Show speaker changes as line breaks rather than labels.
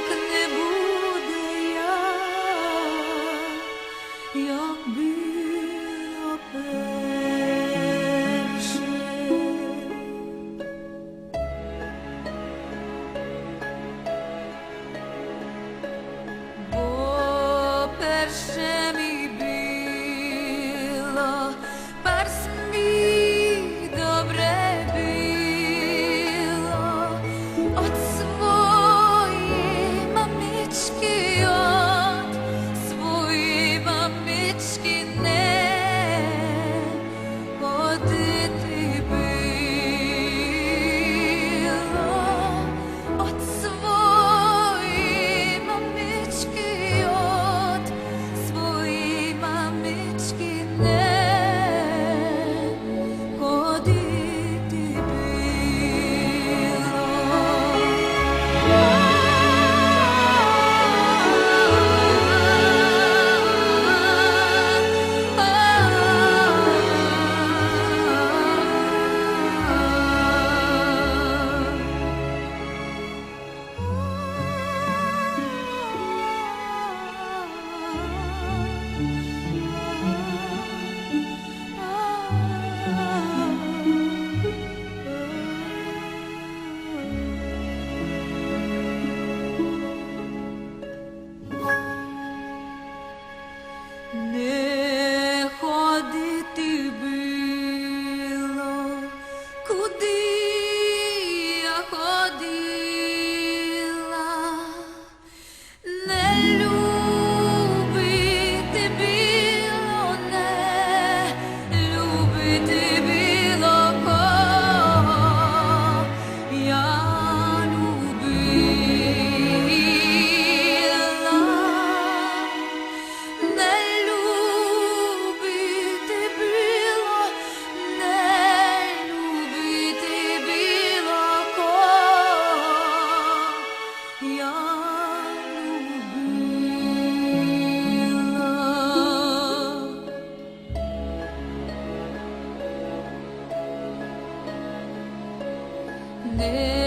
мій не буде як, як перше. Бо перше Не